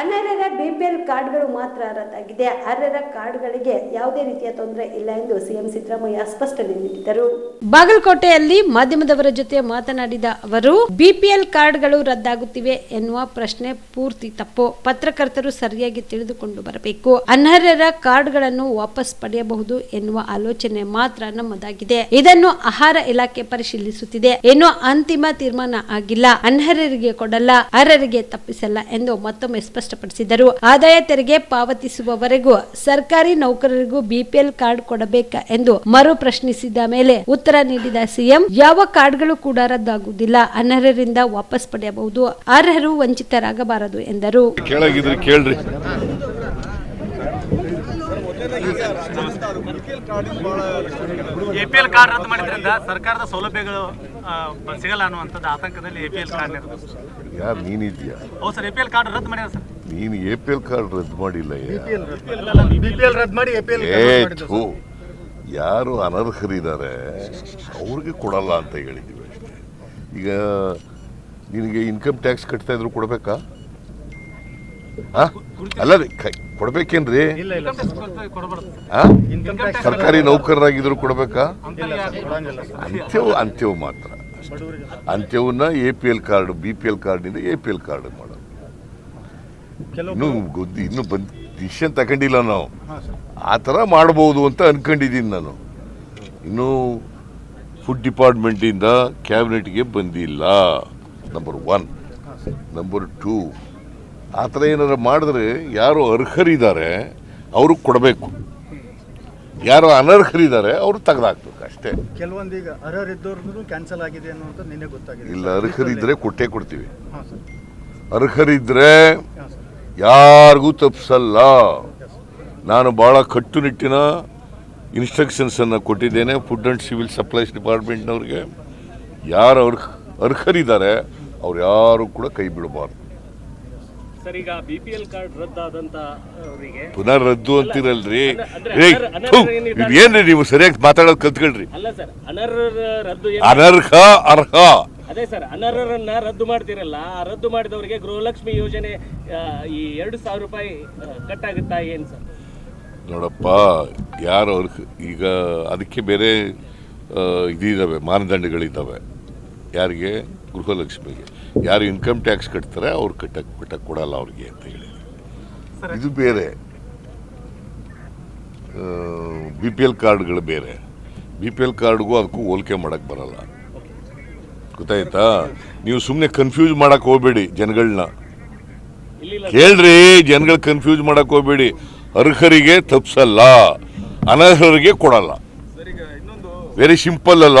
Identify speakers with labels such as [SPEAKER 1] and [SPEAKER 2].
[SPEAKER 1] ಅನರ್ಹರ BPL ಕಾರ್ಡ್ಗಳು ಮಾತ್ರ ರದ್ದಾಗಿದೆ. ಅರ್ಹರ ಕಾರ್ಡ್ಗಳಿಗೆ ಯಾವುದೇ ರೀತಿಯ ತೊಂದರೆ ಇಲ್ಲ ಎಂದು ಸಿಎಂ ಸಿದ್ದರಾಮಯ್ಯ ಸ್ಪಷ್ಟನೆ ನೀಡಿದರು ಬಾಗಲಕೋಟೆಯಲ್ಲಿ ಮಾಧ್ಯಮದವರ ಜೊತೆ ಮಾತನಾಡಿದ ಅವರು ಬಿಪಿಎಲ್ ಕಾರ್ಡ್ಗಳು ರದ್ದಾಗುತ್ತಿವೆ ಎನ್ನುವ ಪ್ರಶ್ನೆ ಪೂರ್ತಿ ತಪ್ಪು. ಪತ್ರಕರ್ತರು ಸರಿಯಾಗಿ ತಿಳಿದುಕೊಂಡು ಬರಬೇಕು. ಅನರ್ಹರ ಕಾರ್ಡ್ಗಳನ್ನು ವಾಪಸ್ ಪಡೆಯಬಹುದು ಎನ್ನುವ ಆಲೋಚನೆ ಮಾತ್ರ ನಮ್ಮದಾಗಿದೆ. ಇದನ್ನು ಆಹಾರ ಇಲಾಖೆ ಪರಿಶೀಲಿಸುತ್ತಿದೆ. ಏನೋ ಅಂತಿಮ ತೀರ್ಮಾನ ಆಗಿಲ್ಲ. ಅನರ್ಹರಿಗೆ ಕೊಡಲ್ಲ ಅರ್ಹರಿಗೆ ತಪ್ಪಿಸಲ್ಲ ಎಂದು ಮತ್ತೊಮ್ಮೆ ಸ್ಪಷ್ಟಪಡಿಸಿದರು. ಆದಾಯ ತೆರಿಗೆ ಪಾವತಿಸುವವರೆಗೂ ಸರ್ಕಾರಿ ನೌಕರರಿಗೂ ಬಿಪಿಎಲ್ ಕಾರ್ಡ್ ಕೊಡಬೇಕಾ ಎಂದು ಮರು ಪ್ರಶ್ನಿಸಿದ ಮೇಲೆ ಉತ್ತರ ನೀಡಿದ ಸಿಎಂ ಯಾವ ಕಾರ್ಡ್ಗಳು ಕೂಡ ರದ್ದಾಗುವುದಿಲ್ಲ ಅನರ್ಹರಿಂದ ವಾಪಸ್ ಪಡೆಯಬಹುದು ಅರ್ಹರು ವಂಚಿತರಾಗಬಾರದು ಎಂದರು.
[SPEAKER 2] ಎಪಿಎಲ್ ಕಾರ್ಡ್ ರದ್ದು ಮಾಡಿದ್ರಿಂದ ಸರ್ಕಾರದ ಸೌಲಭ್ಯಗಳು ಸಿಗಲ್ಲ ಅನ್ನುವಂಥದ್ದು ಆತಂಕದಲ್ಲಿ ಎಪಿಎಲ್ ಕಾರ್ಡ್ ಇರೋದು
[SPEAKER 3] ಯಾರು ನೀನಿದ್ಯಾ?
[SPEAKER 2] ಹೌದು ಸರ್ ಎಪಿಎಲ್ ಕಾರ್ಡ್ ರದ್ದು ಮಾಡ್ಯಾರ ಸರ್.
[SPEAKER 3] ನೀನು ಎ ಪಿ ಎಲ್ ಕಾರ್ಡ್ ರದ್ದು ಮಾಡಿಲ್ಲ ಯಾರು ಅನರ್ಹರಿದ್ದಾರೆ ಅವ್ರಿಗೆ ಕೊಡಲ್ಲ ಅಂತ ಹೇಳಿದ್ದೀವಿ ಅಷ್ಟೇ. ಈಗ ನಿನಗೆ ಇನ್ಕಮ್ ಟ್ಯಾಕ್ಸ್ ಕಟ್ತಾ ಇದ್ರು ಕೊಡಬೇಕಾ? ಅಲ್ಲ ರೀ ಕೊಡ್ಬೇಕೇನ್ರಿ? ಸರ್ಕಾರಿ ನೌಕರರಾಗಿದ್ರು ಕೊಡ್ಬೇಕಾ? ಅಂತ್ಯವು ಅಂತ್ಯವು ಮಾತ್ರ. ಅಂತ್ಯವನ್ನ A P L card B P L ಕಾರ್ಡ್ನಿಂದ ಎ ಪಿ ಎಲ್ ಕಾರ್ಡ್ ಮಾಡೋದು ಇನ್ನೂ ಗೊತ್ತು ಇನ್ನೂ ಬಂದ್ ಡಿಸಿಷನ್ ತಗೊಂಡಿಲ್ಲ ನಾವು. ಆ ಥರ ಮಾಡ್ಬೋದು ಅಂತ ಅನ್ಕೊಂಡಿದ್ದೀನಿ ನಾನು. ಇನ್ನು ಫುಡ್ ಡಿಪಾರ್ಟ್ಮೆಂಟಿಂದ ಕ್ಯಾಬಿನೆಟ್ಗೆ ಬಂದಿಲ್ಲ. ನಂಬರ್ ಒನ್ ನಂಬರ್ ಟೂ ಆ ಥರ ಏನಾದ್ರು ಮಾಡಿದ್ರೆ ಯಾರು ಅರ್ಹರಿದ್ದಾರೆ ಅವ್ರಿಗೆ ಕೊಡಬೇಕು. ಯಾರು ಅನರ್ಹರಿದ್ದಾರೆ ಅವರು ತೆಗೆದಾಕ್ಬೇಕು ಅಷ್ಟೇ.
[SPEAKER 4] ಕೆಲವೊಂದೀಗ ಅರ್ಹರಿದ್ದವ್ರದ್ದು ಕ್ಯಾನ್ಸಲ್ ಆಗಿದೆ ನಿನ್ನೆ ಗೊತ್ತಾಗಿದೆ.
[SPEAKER 3] ಇಲ್ಲ ಅರ್ಹರಿದ್ರೆ ಕೊಟ್ಟೇ ಕೊಡ್ತೀವಿ. ಅರ್ಹರಿದ್ರೆ ಯಾರಿಗೂ ತಪ್ಪಿಸಲ್ಲ ನಾನು ಭಾಳ ಕಟ್ಟುನಿಟ್ಟಿನ ಇನ್ಸ್ಟ್ರಕ್ಷನ್ಸನ್ನು ಕೊಟ್ಟಿದ್ದೇನೆ ಫುಡ್ ಆ್ಯಂಡ್ ಸಿವಿಲ್ ಸಪ್ಲೈಸ್ ಡಿಪಾರ್ಟ್ಮೆಂಟ್ನವ್ರಿಗೆ ಯಾರು ಅವ್ರ ಅರ್ಹರಿದ್ದಾರೆ ಅವ್ರು ಯಾರು ಕೂಡ ಕೈ ಬಿಡಬಾರ್ದು.
[SPEAKER 5] ಸರ್ ಈಗ ಬಿ ಪಿ ಎಲ್ ಕಾರ್ಡ್ ಅವರಿಗೆ.
[SPEAKER 3] ಪುನರ್ ರದ್ದು ಅಂತಿರಲ್ರಿ. ಏನ್ರಿ ನೀವು ಸರಿಯಾಗಿ ಮಾತಾಡೋದು ಕಲ್ತ್ಕೊಳ್ರಿ. ಅನರ್ಹ ಅರ್ಹ.
[SPEAKER 5] ಅದೇ ಸರ್ ಅನರ್ಹರನ್ನ ರದ್ದು ಮಾಡ್ತಿರಲ್ಲ ಆ ರದ್ದು ಮಾಡಿದವರಿಗೆ ಗೃಹಲಕ್ಷ್ಮಿ ಯೋಜನೆ ಈ ಎರಡು ಸಾವಿರ ರೂಪಾಯಿ ಕಟ್ ಆಗುತ್ತಾ ಏನು ಸರ್?
[SPEAKER 3] ನೋಡಪ್ಪ ಯಾರು ಅವ್ರಿಗೆ ಈಗ ಅದಕ್ಕೆ ಬೇರೆ ಇದಿದ್ದಾವೆ ಮಾನದಂಡಗಳಿದ್ದಾವೆ ಯಾರಿಗೆ? ಗೃಹಲಕ್ಷ್ಮಿಗೆ. ಯಾರು ಇನ್ಕಮ್ ಟ್ಯಾಕ್ಸ್ ಕಟ್ತಾರೆ ಅವ್ರು ಕಟ್ಟಕ್ಕೆ ಕಟ್ಟಕ್ಕೆ ಕೊಡಲ್ಲ ಅವ್ರಿಗೆ ಅಂತ ಹೇಳಿ. ಇದು ಬೇರೆ. ಬಿ ಪಿ ಎಲ್ ಕಾರ್ಡ್ಗಳು ಬೇರೆ. ಬಿ ಪಿ ಎಲ್ ಕಾರ್ಡ್ಗೂ ಅದಕ್ಕೂ ಹೋಲಿಕೆ ಮಾಡೋಕ್ಕೆ ಬರಲ್ಲ. ಗೊತ್ತಾಯ್ತಾ? ನೀವು ಸುಮ್ಮನೆ ಕನ್ಫ್ಯೂಸ್ ಮಾಡಕ್ಕೆ ಹೋಗ್ಬೇಡಿ ಜನಗಳನ್ನ ಕೇಳ್ರಿ ಜನಗಳು ಕನ್ಫ್ಯೂಸ್ ಮಾಡಕ್ ಹೋಗ್ಬೇಡಿ. ಅರ್ಹರಿಗೆ ತಪ್ಸಲ್ಲ ಅನರ್ಹರಿಗೆ ಕೊಡಲ್ಲ. ವೆರಿ ಸಿಂಪಲ್ ಅಲ್ಲ